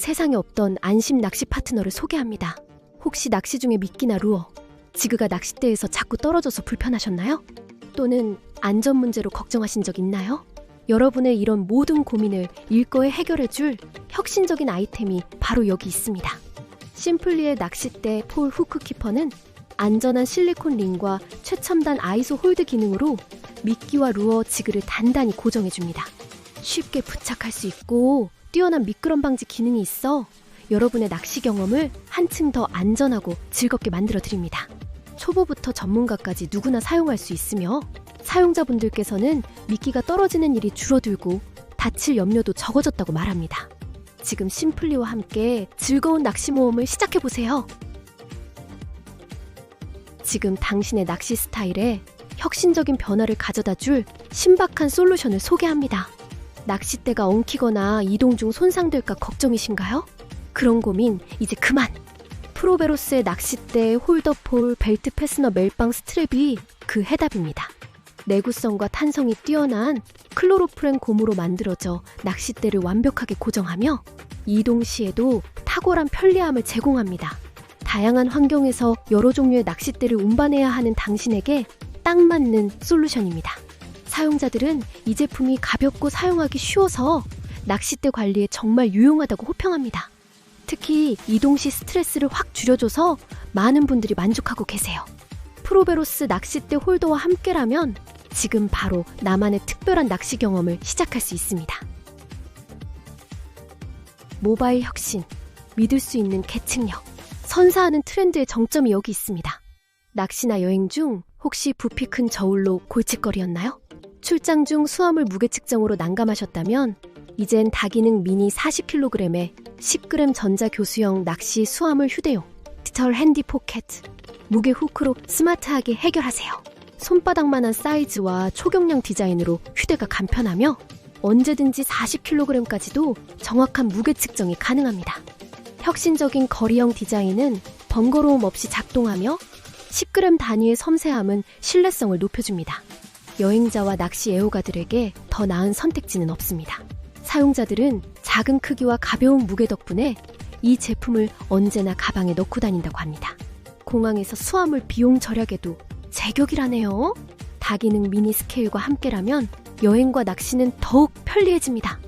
세상에 없던 안심 낚시 파트너를 소개합니다. 혹시 낚시 중에 미끼나 루어, 지그가 낚싯대에서 자꾸 떨어져서 불편하셨나요? 또는 안전 문제로 걱정하신 적 있나요? 여러분의 이런 모든 고민을 일거에 해결해 줄 혁신적인 아이템이 바로 여기 있습니다. 심플리의 낚싯대 폴 후크 키퍼는 안전한 실리콘 링과 최첨단 아이소 홀드 기능으로 미끼와 루어 지그를 단단히 고정해 줍니다. 쉽게 부착할 수 있고 뛰어난 미끄럼 방지 기능이 있어 여러분의 낚시 경험을 한층 더 안전하고 즐겁게 만들어 드립니다. 초보부터 전문가까지 누구나 사용할 수 있으며 사용자분들께서는 미끼가 떨어지는 일이 줄어들고 다칠 염려도 적어졌다고 말합니다. 지금 심플리와 함께 즐거운 낚시 모험을 시작해 보세요. 지금 당신의 낚시 스타일에 혁신적인 변화를 가져다 줄 신박한 솔루션을 소개합니다. 낚싯대가 엉키거나 이동 중 손상될까 걱정이신가요? 그런 고민 이제 그만! 프로베로스의 낚싯대, 홀더폴, 벨트 패스너 멜빵 스트랩이 그 해답입니다. 내구성과 탄성이 뛰어난 클로로프렌 고무로 만들어져 낚싯대를 완벽하게 고정하며 이동 시에도 탁월한 편리함을 제공합니다. 다양한 환경에서 여러 종류의 낚싯대를 운반해야 하는 당신에게 딱 맞는 솔루션입니다. 사용자들은 이 제품이 가볍고 사용하기 쉬워서 낚싯대 관리에 정말 유용하다고 호평합니다. 특히 이동 시 스트레스를 확 줄여줘서 많은 분들이 만족하고 계세요. 프로베로스 낚싯대 홀더와 함께라면 지금 바로 나만의 특별한 낚시 경험을 시작할 수 있습니다. 모바일 혁신, 믿을 수 있는 계층력, 선사하는 트렌드의 정점이 여기 있습니다. 낚시나 여행 중 혹시 부피 큰 저울로 골칫거리였나요? 출장 중 수화물 무게 측정으로 난감하셨다면 이젠 다기능 미니 40kg에 10g 전자 교수형 낚시 수화물 휴대용 디지털 핸디 포켓 무게 후크로 스마트하게 해결하세요. 손바닥만한 사이즈와 초경량 디자인으로 휴대가 간편하며 언제든지 40kg까지도 정확한 무게 측정이 가능합니다. 혁신적인 거리형 디자인은 번거로움 없이 작동하며 10g 단위의 섬세함은 신뢰성을 높여줍니다. 여행자와 낚시 애호가들에게 더 나은 선택지는 없습니다. 사용자들은 작은 크기와 가벼운 무게 덕분에 이 제품을 언제나 가방에 넣고 다닌다고 합니다. 공항에서 수화물 비용 절약에도 제격이라네요. 다기능 미니 스케일과 함께라면 여행과 낚시는 더욱 편리해집니다.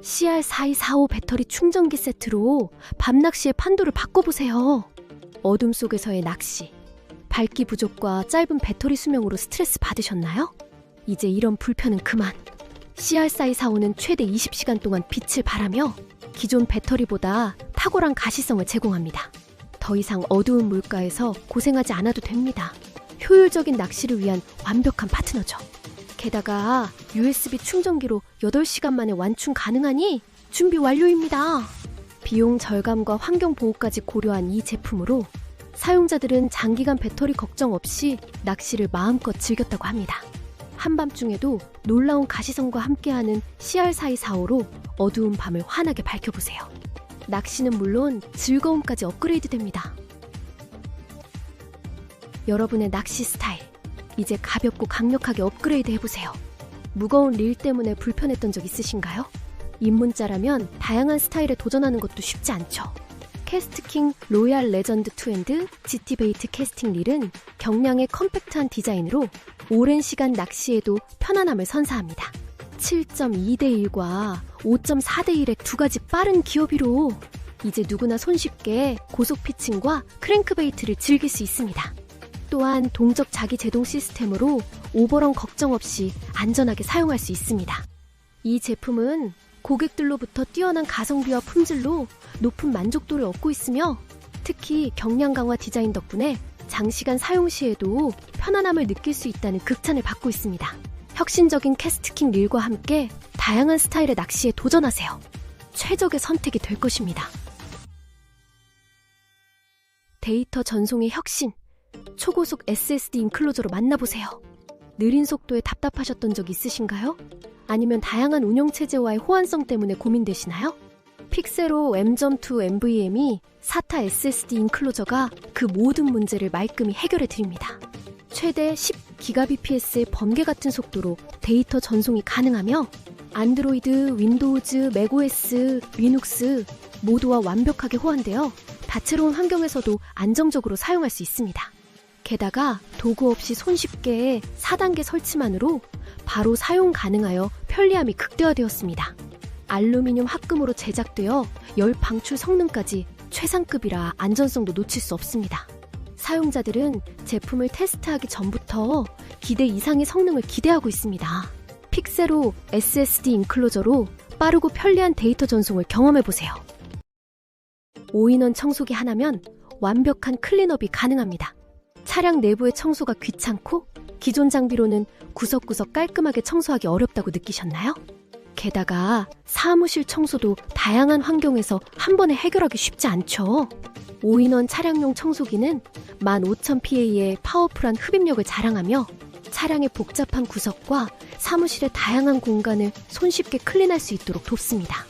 CR4245 배터리 충전기 세트로 밤낚시의 판도를 바꿔보세요. 어둠 속에서의 낚시, 밝기 부족과 짧은 배터리 수명으로 스트레스 받으셨나요? 이제 이런 불편은 그만. CR4245는 최대 20시간 동안 빛을 발하며 기존 배터리보다 탁월한 가시성을 제공합니다. 더 이상 어두운 물가에서 고생하지 않아도 됩니다. 효율적인 낚시를 위한 완벽한 파트너죠. 게다가 USB 충전기로 8시간 만에 완충 가능하니 준비 완료입니다. 비용 절감과 환경 보호까지 고려한 이 제품으로 사용자들은 장기간 배터리 걱정 없이 낚시를 마음껏 즐겼다고 합니다. 한밤중에도 놀라운 가시성과 함께하는 CR4245로 어두운 밤을 환하게 밝혀보세요. 낚시는 물론 즐거움까지 업그레이드 됩니다. 여러분의 낚시 스타일, 이제 가볍고 강력하게 업그레이드 해보세요. 무거운 릴 때문에 불편했던 적 있으신가요? 입문자라면 다양한 스타일에 도전하는 것도 쉽지 않죠. 캐스트킹 로얄 레전드 투핸드 GT 베이트 캐스팅 릴은 경량의 컴팩트한 디자인으로 오랜 시간 낚시에도 편안함을 선사합니다. 7.2대 1과 5.4대 1의 두 가지 빠른 기어비로 이제 누구나 손쉽게 고속 피칭과 크랭크베이트를 즐길 수 있습니다. 또한 동적 자기 제동 시스템으로 오버런 걱정 없이 안전하게 사용할 수 있습니다. 이 제품은 고객들로부터 뛰어난 가성비와 품질로 높은 만족도를 얻고 있으며 특히 경량 강화 디자인 덕분에 장시간 사용 시에도 편안함을 느낄 수 있다는 극찬을 받고 있습니다. 혁신적인 캐스트킹 릴과 함께 다양한 스타일의 낚시에 도전하세요. 최적의 선택이 될 것입니다. 데이터 전송의 혁신, 초고속 SSD 인클로저로 만나보세요. 느린 속도에 답답하셨던 적 있으신가요? 아니면 다양한 운영 체제와의 호환성 때문에 고민되시나요? 픽세로 M.2 NVMe SATA SSD 인클로저가 그 모든 문제를 말끔히 해결해 드립니다. 최대 10GBps의 번개 같은 속도로 데이터 전송이 가능하며 안드로이드, 윈도우즈, 맥OS, 리눅스 모두와 완벽하게 호환되어 다채로운 환경에서도 안정적으로 사용할 수 있습니다. 게다가 도구 없이 손쉽게 4단계 설치만으로 바로 사용 가능하여 편리함이 극대화되었습니다. 알루미늄 합금으로 제작되어 열 방출 성능까지 최상급이라 안전성도 놓칠 수 없습니다. 사용자들은 제품을 테스트하기 전부터 기대 이상의 성능을 기대하고 있습니다. 픽세로 SSD 인클로저로 빠르고 편리한 데이터 전송을 경험해보세요. 5인원 청소기 하나면 완벽한 클린업이 가능합니다. 차량 내부의 청소가 귀찮고 기존 장비로는 구석구석 깔끔하게 청소하기 어렵다고 느끼셨나요? 게다가 사무실 청소도 다양한 환경에서 한 번에 해결하기 쉽지 않죠. 5인원 차량용 청소기는 15,000PA의 파워풀한 흡입력을 자랑하며 차량의 복잡한 구석과 사무실의 다양한 공간을 손쉽게 클린할 수 있도록 돕습니다.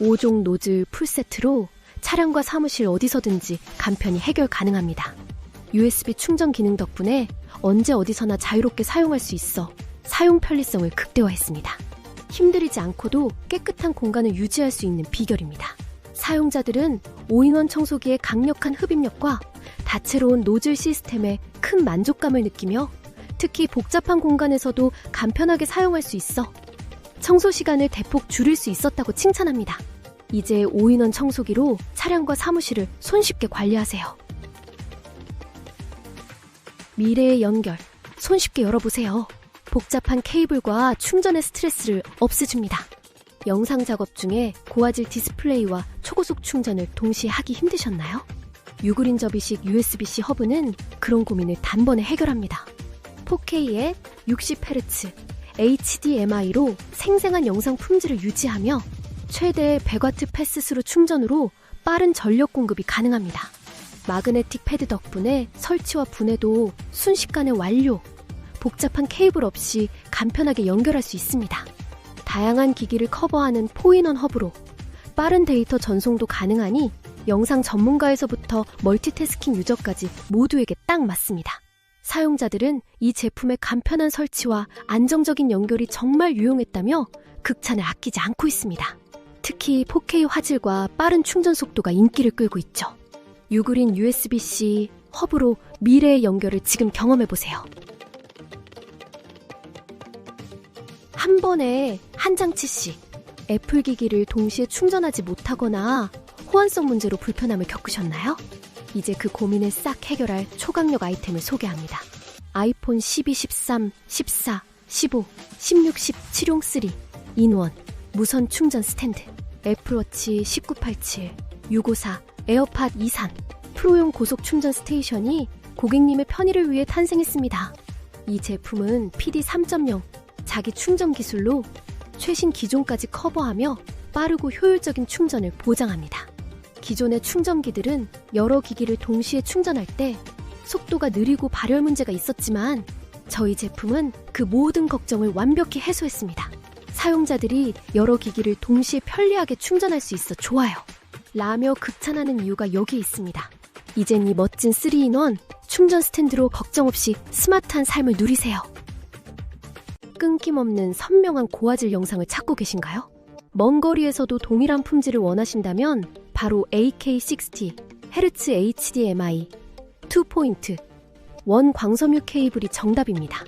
5종 노즐 풀세트로 차량과 사무실 어디서든지 간편히 해결 가능합니다. USB 충전 기능 덕분에 언제 어디서나 자유롭게 사용할 수 있어 사용 편리성을 극대화했습니다. 힘들이지 않고도 깨끗한 공간을 유지할 수 있는 비결입니다. 사용자들은 5인원 청소기의 강력한 흡입력과 다채로운 노즐 시스템에 큰 만족감을 느끼며 특히 복잡한 공간에서도 간편하게 사용할 수 있어 청소 시간을 대폭 줄일 수 있었다고 칭찬합니다. 이제 5인원 청소기로 차량과 사무실을 손쉽게 관리하세요. 미래의 연결, 손쉽게 열어보세요. 복잡한 케이블과 충전의 스트레스를 없애줍니다. 영상 작업 중에 고화질 디스플레이와 초고속 충전을 동시에 하기 힘드셨나요? 유그린 접이식 USB-C 허브는 그런 고민을 단번에 해결합니다. 4K에 60Hz HDMI로 생생한 영상 품질을 유지하며 최대 100W 패스스루 충전으로 빠른 전력 공급이 가능합니다. 마그네틱 패드 덕분에 설치와 분해도 순식간에 완료. 복잡한 케이블 없이 간편하게 연결할 수 있습니다. 다양한 기기를 커버하는 포인원 허브로 빠른 데이터 전송도 가능하니 영상 전문가에서부터 멀티태스킹 유저까지 모두에게 딱 맞습니다. 사용자들은 이 제품의 간편한 설치와 안정적인 연결이 정말 유용했다며 극찬을 아끼지 않고 있습니다. 특히 4K 화질과 빠른 충전 속도가 인기를 끌고 있죠. 유그린 USB-C 허브로 미래의 연결을 지금 경험해보세요. 한 번에 한 장치씩 애플 기기를 동시에 충전하지 못하거나 호환성 문제로 불편함을 겪으셨나요? 이제 그 고민을 싹 해결할 초강력 아이템을 소개합니다. 아이폰 12, 13, 14, 15, 16, 17용 3 인원 무선 충전 스탠드 애플워치 1987, 654, 에어팟 2산 프로용 고속 충전 스테이션이 고객님의 편의를 위해 탄생했습니다. 이 제품은 PD 3.0 자기 충전 기술로 최신 기종까지 커버하며 빠르고 효율적인 충전을 보장합니다. 기존의 충전기들은 여러 기기를 동시에 충전할 때 속도가 느리고 발열 문제가 있었지만 저희 제품은 그 모든 걱정을 완벽히 해소했습니다. 사용자들이 여러 기기를 동시에 편리하게 충전할 수 있어 좋아요. 라며 극찬하는 이유가 여기에 있습니다. 이젠 이 멋진 3인원 충전 스탠드로 걱정 없이 스마트한 삶을 누리세요. 끊김없는 선명한 고화질 영상을 찾고 계신가요? 먼 거리에서도 동일한 품질을 원하신다면 바로 AK60 Hz HDMI 2포인트 원 광섬유 케이블이 정답입니다.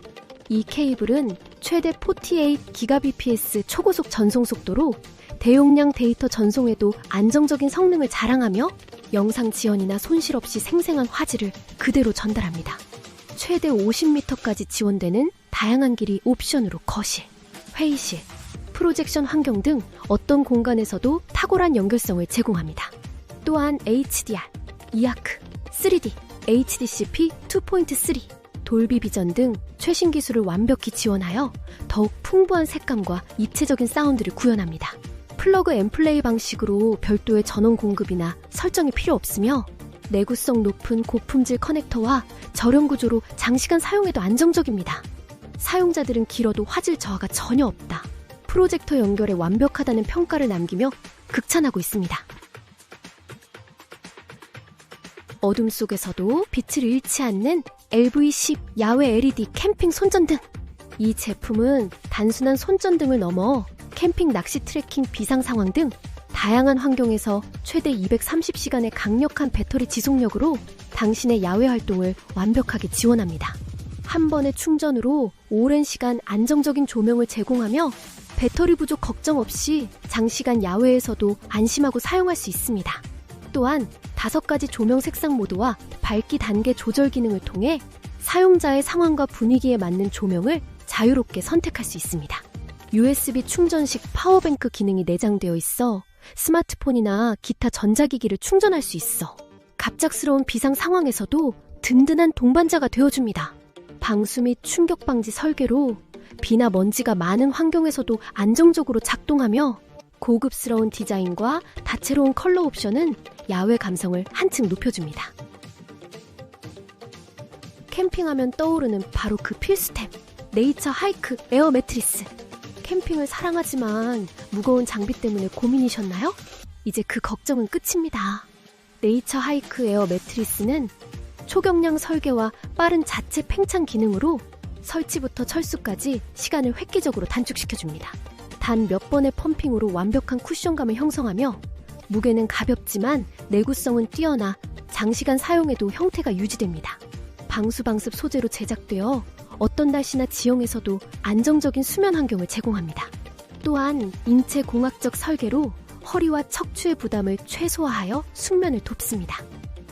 이 케이블은 최대 48GBps 초고속 전송 속도로 대용량 데이터 전송에도 안정적인 성능을 자랑하며 영상 지연이나 손실 없이 생생한 화질을 그대로 전달합니다. 최대 50m까지 지원되는 다양한 길이 옵션으로 거실, 회의실, 프로젝션 환경 등 어떤 공간에서도 탁월한 연결성을 제공합니다. 또한 HDR, 이아크, 3D, HDCP 2.3, 돌비 비전 등 최신 기술을 완벽히 지원하여 더욱 풍부한 색감과 입체적인 사운드를 구현합니다. 플러그 앤 플레이 방식으로 별도의 전원 공급이나 설정이 필요 없으며 내구성 높은 고품질 커넥터와 저렴 구조로 장시간 사용해도 안정적입니다. 사용자들은 길어도 화질 저하가 전혀 없다. 프로젝터 연결에 완벽하다는 평가를 남기며 극찬하고 있습니다. 어둠 속에서도 빛을 잃지 않는 LV10 야외 LED 캠핑 손전등. 이 제품은 단순한 손전등을 넘어 캠핑 낚시 트레킹 비상 상황 등 다양한 환경에서 최대 230시간의 강력한 배터리 지속력으로 당신의 야외 활동을 완벽하게 지원합니다. 한 번의 충전으로 오랜 시간 안정적인 조명을 제공하며 배터리 부족 걱정 없이 장시간 야외에서도 안심하고 사용할 수 있습니다. 또한 다섯 가지 조명 색상 모드와 밝기 단계 조절 기능을 통해 사용자의 상황과 분위기에 맞는 조명을 자유롭게 선택할 수 있습니다. USB 충전식 파워뱅크 기능이 내장되어 있어 스마트폰이나 기타 전자기기를 충전할 수 있어 갑작스러운 비상 상황에서도 든든한 동반자가 되어줍니다. 방수 및 충격 방지 설계로 비나 먼지가 많은 환경에서도 안정적으로 작동하며 고급스러운 디자인과 다채로운 컬러 옵션은 야외 감성을 한층 높여줍니다. 캠핑하면 떠오르는 바로 그 필수템 네이처 하이크 에어 매트리스 캠핑을 사랑하지만 무거운 장비 때문에 고민이셨나요? 이제 그 걱정은 끝입니다. 네이처 하이크 에어 매트리스는 초경량 설계와 빠른 자체 팽창 기능으로 설치부터 철수까지 시간을 획기적으로 단축시켜줍니다. 단 몇 번의 펌핑으로 완벽한 쿠션감을 형성하며 무게는 가볍지만 내구성은 뛰어나 장시간 사용해도 형태가 유지됩니다. 방수방습 소재로 제작되어 어떤 날씨나 지형에서도 안정적인 수면 환경을 제공합니다. 또한 인체 공학적 설계로 허리와 척추의 부담을 최소화하여 숙면을 돕습니다.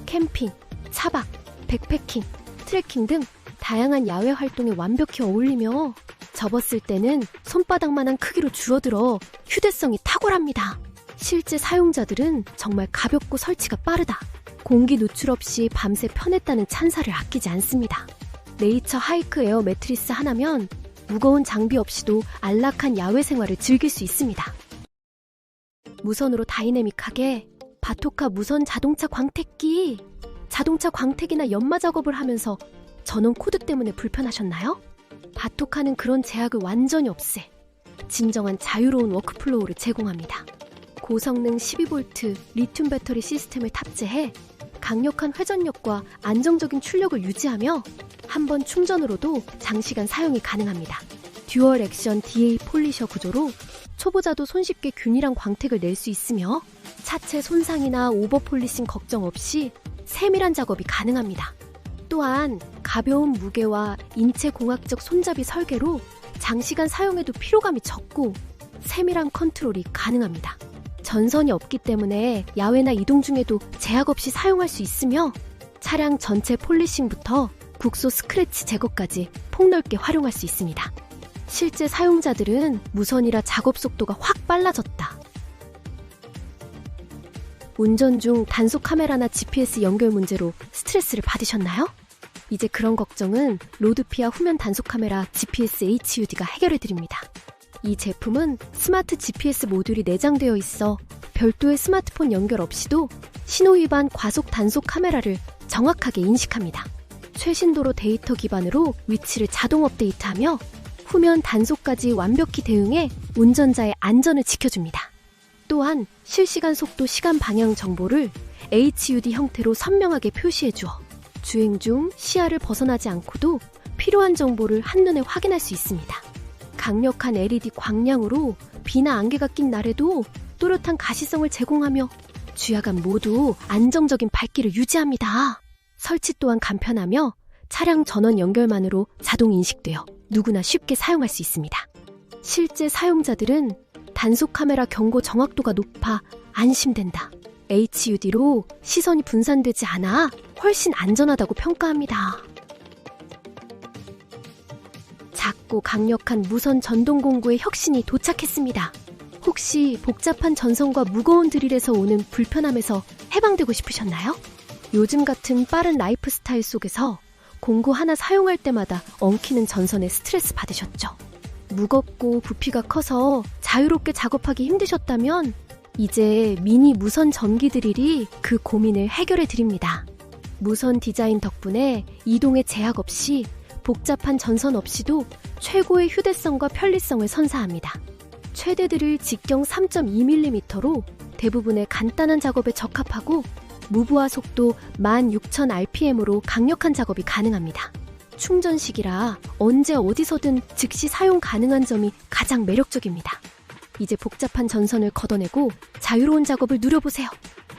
캠핑, 차박, 백패킹, 트레킹 등 다양한 야외 활동에 완벽히 어울리며 접었을 때는 손바닥만한 크기로 줄어들어 휴대성이 탁월합니다. 실제 사용자들은 정말 가볍고 설치가 빠르다. 공기 누출 없이 밤새 편했다는 찬사를 아끼지 않습니다. 네이처 하이크 에어 매트리스 하나면 무거운 장비 없이도 안락한 야외 생활을 즐길 수 있습니다. 무선으로 다이내믹하게 바토카 무선 자동차 광택기 자동차 광택이나 연마 작업을 하면서 전원 코드 때문에 불편하셨나요? 바토카는 그런 제약을 완전히 없애 진정한 자유로운 워크플로우를 제공합니다. 고성능 12V 리튬 배터리 시스템을 탑재해 강력한 회전력과 안정적인 출력을 유지하며 한 번 충전으로도 장시간 사용이 가능합니다. 듀얼 액션 DA 폴리셔 구조로 초보자도 손쉽게 균일한 광택을 낼 수 있으며 차체 손상이나 오버 폴리싱 걱정 없이 세밀한 작업이 가능합니다. 또한 가벼운 무게와 인체 공학적 손잡이 설계로 장시간 사용해도 피로감이 적고 세밀한 컨트롤이 가능합니다. 전선이 없기 때문에 야외나 이동 중에도 제약 없이 사용할 수 있으며 차량 전체 폴리싱부터 국소 스크래치 제거까지 폭넓게 활용할 수 있습니다. 실제 사용자들은 무선이라 작업 속도가 확 빨라졌다. 운전 중 단속 카메라나 GPS 연결 문제로 스트레스를 받으셨나요? 이제 그런 걱정은 로드피아 후면 단속 카메라 GPS HUD가 해결해 드립니다. 이 제품은 스마트 GPS 모듈이 내장되어 있어 별도의 스마트폰 연결 없이도 신호 위반 과속 단속 카메라를 정확하게 인식합니다. 최신도로 데이터 기반으로 위치를 자동 업데이트하며 후면 단속까지 완벽히 대응해 운전자의 안전을 지켜줍니다. 또한 실시간 속도 시간 방향 정보를 HUD 형태로 선명하게 표시해 주어 주행 중 시야를 벗어나지 않고도 필요한 정보를 한눈에 확인할 수 있습니다. 강력한 LED 광량으로 비나 안개가 낀 날에도 또렷한 가시성을 제공하며 주야간 모두 안정적인 밝기를 유지합니다. 설치 또한 간편하며 차량 전원 연결만으로 자동 인식되어 누구나 쉽게 사용할 수 있습니다. 실제 사용자들은 단속 카메라 경고 정확도가 높아 안심된다. HUD로 시선이 분산되지 않아 훨씬 안전하다고 평가합니다. 작고 강력한 무선 전동 공구의 혁신이 도착했습니다. 혹시 복잡한 전선과 무거운 드릴에서 오는 불편함에서 해방되고 싶으셨나요? 요즘 같은 빠른 라이프 스타일 속에서 공구 하나 사용할 때마다 엉키는 전선에 스트레스 받으셨죠? 무겁고 부피가 커서 자유롭게 작업하기 힘드셨다면 이제 미니 무선 전기 드릴이 그 고민을 해결해 드립니다. 무선 디자인 덕분에 이동에 제약 없이 복잡한 전선 없이도 최고의 휴대성과 편리성을 선사합니다. 최대 드릴 직경 3.2mm로 대부분의 간단한 작업에 적합하고 무브화 속도 16,000rpm으로 강력한 작업이 가능합니다. 충전식이라 언제 어디서든 즉시 사용 가능한 점이 가장 매력적입니다. 이제 복잡한 전선을 걷어내고 자유로운 작업을 누려보세요.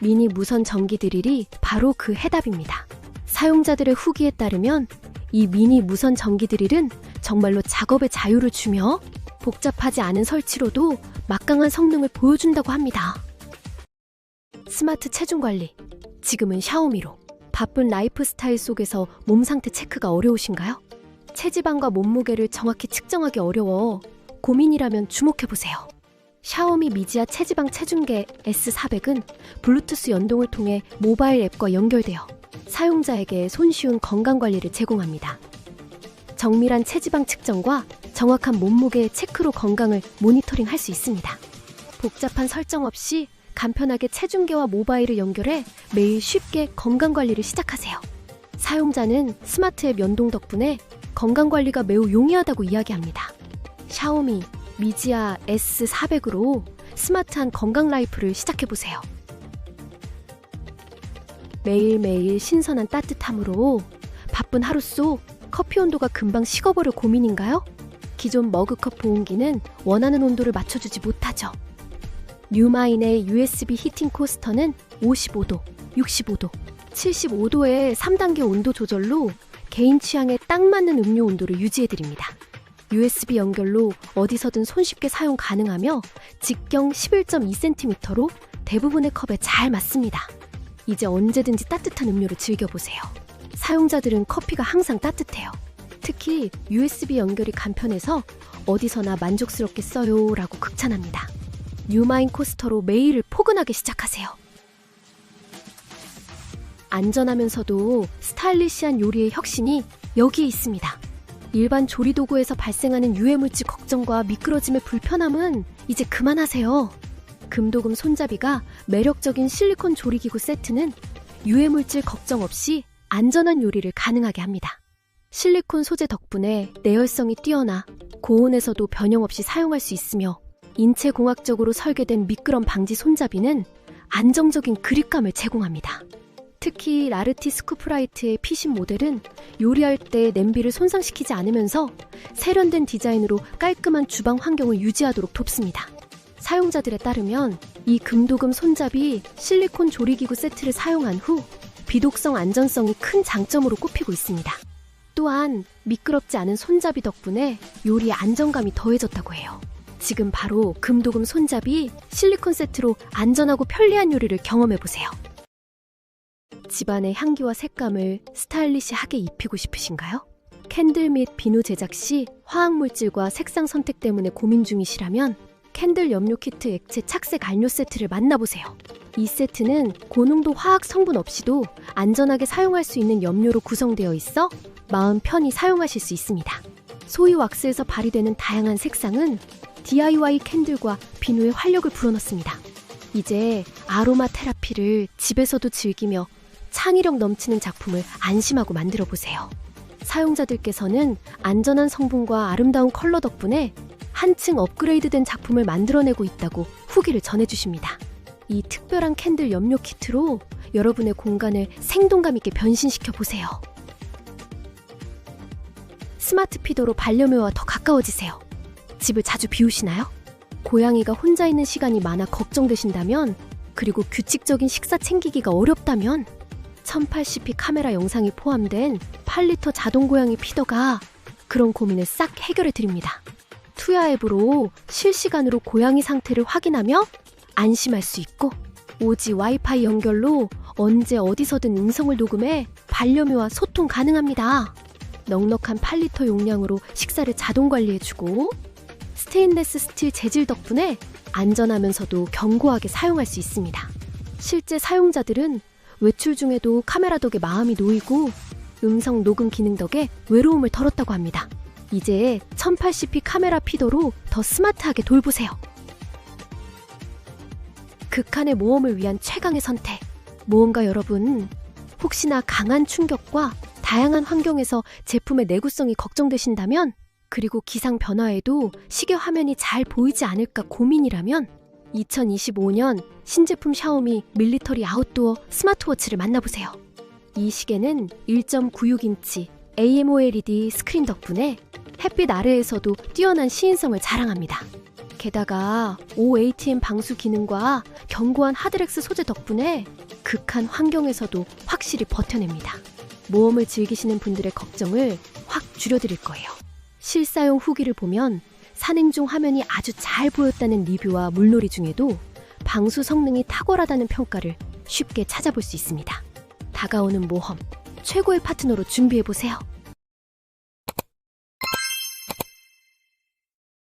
미니 무선 전기 드릴이 바로 그 해답입니다. 사용자들의 후기에 따르면 이 미니 무선 전기 드릴은 정말로 작업의 자유를 주며 복잡하지 않은 설치로도 막강한 성능을 보여준다고 합니다. 스마트 체중 관리. 지금은 샤오미로. 바쁜 라이프 스타일 속에서 몸 상태 체크가 어려우신가요? 체지방과 몸무게를 정확히 측정하기 어려워 고민이라면 주목해보세요. 샤오미 미지아 체지방 체중계 S400은 블루투스 연동을 통해 모바일 앱과 연결되어 사용자에게 손쉬운 건강 관리를 제공합니다. 정밀한 체지방 측정과 정확한 몸무게 체크로 건강을 모니터링 할 수 있습니다. 복잡한 설정 없이 간편하게 체중계와 모바일을 연결해 매일 쉽게 건강 관리를 시작하세요. 사용자는 스마트 앱 연동 덕분에 건강 관리가 매우 용이하다고 이야기합니다. 샤오미 미지아 S400으로 스마트한 건강 라이프를 시작해보세요. 매일매일 신선한 따뜻함으로 바쁜 하루 속 커피 온도가 금방 식어버릴 고민인가요? 기존 머그컵 보온기는 원하는 온도를 맞춰주지 못하죠. 뉴마인의 USB 히팅 코스터는 55도, 65도, 75도의 3단계 온도 조절로 개인 취향에 딱 맞는 음료 온도를 유지해드립니다. USB 연결로 어디서든 손쉽게 사용 가능하며 직경 11.2cm로 대부분의 컵에 잘 맞습니다. 이제 언제든지 따뜻한 음료를 즐겨보세요. 사용자들은 커피가 항상 따뜻해요. 특히 USB 연결이 간편해서 어디서나 만족스럽게 써요 라고 극찬합니다. 뉴마인 코스터로 매일을 포근하게 시작하세요. 안전하면서도 스타일리시한 요리의 혁신이 여기에 있습니다. 일반 조리 도구에서 발생하는 유해물질 걱정과 미끄러짐의 불편함은 이제 그만하세요. 금도금 손잡이가 매력적인 실리콘 조리기구 세트는 유해물질 걱정 없이 안전한 요리를 가능하게 합니다. 실리콘 소재 덕분에 내열성이 뛰어나 고온에서도 변형 없이 사용할 수 있으며 인체공학적으로 설계된 미끄럼 방지 손잡이는 안정적인 그립감을 제공합니다. 특히 라르티 스쿠프라이트의 P10 모델은 요리할 때 냄비를 손상시키지 않으면서 세련된 디자인으로 깔끔한 주방 환경을 유지하도록 돕습니다. 사용자들에 따르면 이 금도금 손잡이 실리콘 조리기구 세트를 사용한 후 비독성 안전성이 큰 장점으로 꼽히고 있습니다. 또한 미끄럽지 않은 손잡이 덕분에 요리에 안정감이 더해졌다고 해요. 지금 바로 금도금 손잡이 실리콘 세트로 안전하고 편리한 요리를 경험해 보세요. 집안의 향기와 색감을 스타일리시하게 입히고 싶으신가요? 캔들 및 비누 제작 시 화학물질과 색상 선택 때문에 고민 중이시라면 캔들 염료 키트 액체 착색 안료 세트를 만나보세요. 이 세트는 고농도 화학 성분 없이도 안전하게 사용할 수 있는 염료로 구성되어 있어 마음 편히 사용하실 수 있습니다. 소이 왁스에서 발휘되는 다양한 색상은 DIY 캔들과 비누에 활력을 불어넣습니다. 이제 아로마 테라피를 집에서도 즐기며 창의력 넘치는 작품을 안심하고 만들어 보세요. 사용자들께서는 안전한 성분과 아름다운 컬러 덕분에 한층 업그레이드된 작품을 만들어내고 있다고 후기를 전해주십니다. 이 특별한 캔들 염료 키트로 여러분의 공간을 생동감 있게 변신시켜 보세요. 스마트 피더로 반려묘와 더 가까워지세요. 집을 자주 비우시나요? 고양이가 혼자 있는 시간이 많아 걱정되신다면, 그리고 규칙적인 식사 챙기기가 어렵다면, 1080p 카메라 영상이 포함된 8리터 자동 고양이 피더가 그런 고민을 싹 해결해 드립니다. 투야 앱으로 실시간으로 고양이 상태를 확인하며 안심할 수 있고, 오지 와이파이 연결로 언제 어디서든 음성을 녹음해 반려묘와 소통 가능합니다. 넉넉한 8리터 용량으로 식사를 자동 관리해주고 스테인레스 스틸 재질 덕분에 안전하면서도 견고하게 사용할 수 있습니다. 실제 사용자들은 외출 중에도 카메라 덕에 마음이 놓이고 음성 녹음 기능 덕에 외로움을 덜었다고 합니다. 이제 1080p 카메라 피더로 더 스마트하게 돌보세요. 극한의 모험을 위한 최강의 선택. 모험가 여러분, 혹시나 강한 충격과 다양한 환경에서 제품의 내구성이 걱정되신다면, 그리고 기상 변화에도 시계 화면이 잘 보이지 않을까 고민이라면, 2025년 신제품 샤오미 밀리터리 아웃도어 스마트워치를 만나보세요. 이 시계는 1.96인치 AMOLED 스크린 덕분에 햇빛 아래에서도 뛰어난 시인성을 자랑합니다. 게다가 OATM 방수 기능과 견고한 하드렉스 소재 덕분에 극한 환경에서도 확실히 버텨냅니다. 모험을 즐기시는 분들의 걱정을 확 줄여드릴 거예요. 실사용 후기를 보면 산행 중 화면이 아주 잘 보였다는 리뷰와 물놀이 중에도 방수 성능이 탁월하다는 평가를 쉽게 찾아볼 수 있습니다. 다가오는 모험, 최고의 파트너로 준비해보세요.